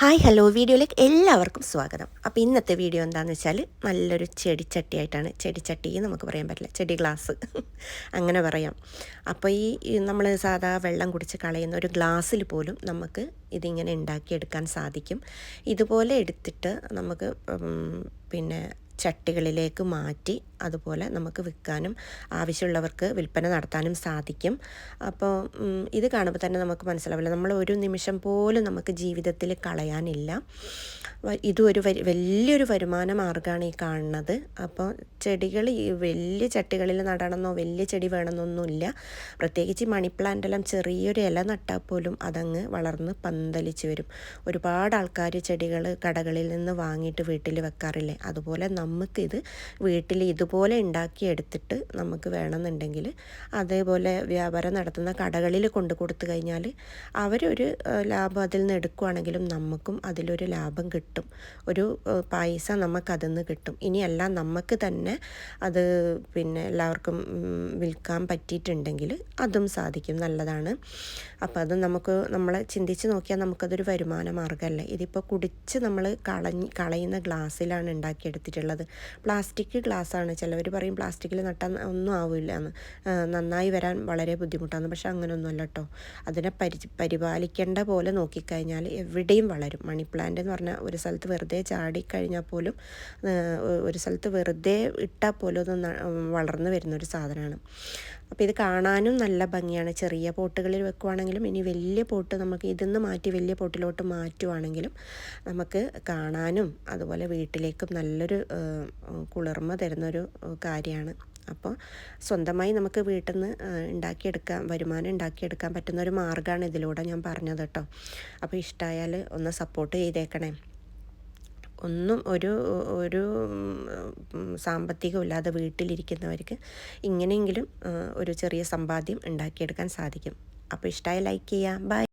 Hi hello. വീഡിയോയിലേക്ക് എല്ലാവർക്കും സ്വാഗതം. അപ്പോൾ ഇന്നത്തെ വീഡിയോ എന്താണെന്ന് വെച്ചാൽ നല്ലൊരു ചെടിച്ചട്ടിയായിട്ടാണ് ചെടിച്ചട്ടി നമുക്ക് പറയാൻ പറ്റില്ല. ചെടി ഗ്ലാസ്. അങ്ങനെ പറയാം. അപ്പോൾ ഈ നമ്മൾ സാധാ വെള്ളം കുടിച്ച് കളയുന്ന ഒരു ഗ്ലാസ്സിൽ പോലും നമുക്ക് ഇതിങ്ങനെ ഉണ്ടാക്കിയെടുക്കാൻ സാധിക്കും. ഇതുപോലെ എടുത്തിട്ട് നമുക്ക് പിന്നെ ചട്ടികളിലേക്ക് മാറ്റി അതുപോലെ നമുക്ക് വിൽക്കാനും ആവശ്യമുള്ളവർക്ക് വിൽപ്പന നടത്താനും സാധിക്കും. അപ്പോൾ ഇത് കാണുമ്പോൾ തന്നെ നമുക്ക് മനസ്സിലാവില്ല. നമ്മൾ ഒരു നിമിഷം പോലും നമുക്ക് ജീവിതത്തിൽ കളയാനില്ല. ഇതും ഒരു വലിയൊരു വരുമാന മാർഗമാണ് ഈ കാണുന്നത്. അപ്പോൾ ചെടികൾ ഈ വലിയ ചട്ടികളിൽ നടണമെന്നോ വലിയ ചെടി വേണമെന്നൊന്നുമില്ല. പ്രത്യേകിച്ച് മണി പ്ലാന്റ് എല്ലാം ചെറിയൊരു ഇല നട്ടാൽ പോലും അതങ്ങ് വളർന്ന് പന്തലിച്ച് വരും. ഒരുപാട് ആൾക്കാർ ചെടികൾ കടകളിൽ നിന്ന് വാങ്ങിയിട്ട് വീട്ടിൽ വെക്കാറില്ലേ? അതുപോലെ നമുക്കിത് വീട്ടിൽ ഇതുപോലെ ഉണ്ടാക്കിയെടുത്തിട്ട് നമുക്ക് വേണമെന്നുണ്ടെങ്കിൽ അതേപോലെ വ്യാപാരം നടത്തുന്ന കടകളിൽ കൊണ്ടു കൊടുത്തു കഴിഞ്ഞാൽ അവരൊരു ലാഭം അതിൽ നിന്ന് എടുക്കുകയാണെങ്കിലും നമുക്കും അതിലൊരു ലാഭം കിട്ടും. ഒരു പൈസ നമുക്കതിൽ നിന്ന് കിട്ടും. ഇനിയല്ല നമുക്ക് തന്നെ അത് പിന്നെ എല്ലാവർക്കും വിൽക്കാൻ പറ്റിയിട്ടുണ്ടെങ്കിൽ അതും സാധിക്കും. നല്ലതാണ്. അപ്പോൾ അത് നമുക്ക് നമ്മളെ ചിന്തിച്ച് നോക്കിയാൽ നമുക്കതൊരു വരുമാന മാർഗമല്ലേ? ഇതിപ്പോൾ കുടിച്ച് നമ്മൾ കളഞ്ഞ് കളയുന്ന ഗ്ലാസ്സിലാണ് ഉണ്ടാക്കിയെടുത്തിട്ടുള്ളത്. പ്ലാസ്റ്റിക് ഗ്ലാസ്സാണ്. ചിലവർ പറയും പ്ലാസ്റ്റിക്കിൽ നട്ടാൽ ഒന്നും ആവില്ല എന്ന് നന്നായി വരാൻ വളരെ ബുദ്ധിമുട്ടാണ്. പക്ഷെ അങ്ങനെയൊന്നുമല്ല കേട്ടോ അതിനെ പരി പരിപാലിക്കേണ്ട പോലെ നോക്കിക്കഴിഞ്ഞാൽ എവിടെയും വളരും. മണി പ്ലാന്റ് എന്ന് പറഞ്ഞാൽ ഒരു സ്ഥലത്ത് വെറുതെ ചാടിക്കഴിഞ്ഞാൽ പോലും ഒരു സ്ഥലത്ത് വെറുതെ ഇട്ടാൽ പോലും ഒന്ന് വളർന്നു വരുന്നൊരു സാധനമാണ്. അപ്പോൾ ഇത് കാണാനും നല്ല ഭംഗിയാണ്. ചെറിയ പോട്ടുകളിൽ വെക്കുവാണെങ്കിലും ഇനി വലിയ പോട്ട് നമുക്ക് ഇതിന്ന് മാറ്റി വലിയ പോട്ടിലോട്ട് മാറ്റുവാണെങ്കിലും നമുക്ക് കാണാനും അതുപോലെ വീട്ടിലേക്കും നല്ലൊരു കുളിർമ തരുന്നൊരു കാര്യമാണ്. അപ്പോൾ സ്വന്തമായി നമുക്ക് വീട്ടിൽ നിന്ന് ഉണ്ടാക്കിയെടുക്കാൻ വരുമാനം ഉണ്ടാക്കിയെടുക്കാൻ പറ്റുന്ന ഒരു മാർഗമാണ് ഇതിലൂടെ ഞാൻ പറഞ്ഞത് കേട്ടോ. അപ്പോൾ ഇഷ്ടമായാൽ ഒന്ന് സപ്പോർട്ട് ചെയ്തേക്കണേ. ഒന്നും ഒരു ഒരു സാമ്പത്തികമില്ലാതെ വീട്ടിലിരിക്കുന്നവർക്ക് ഇങ്ങനെയെങ്കിലും ഒരു ചെറിയ സമ്പാദ്യം ഉണ്ടാക്കിയെടുക്കാൻ സാധിക്കും. അപ്പോൾ ഇഷ്ടമായി ലൈക്ക് ചെയ്യാം. ബൈ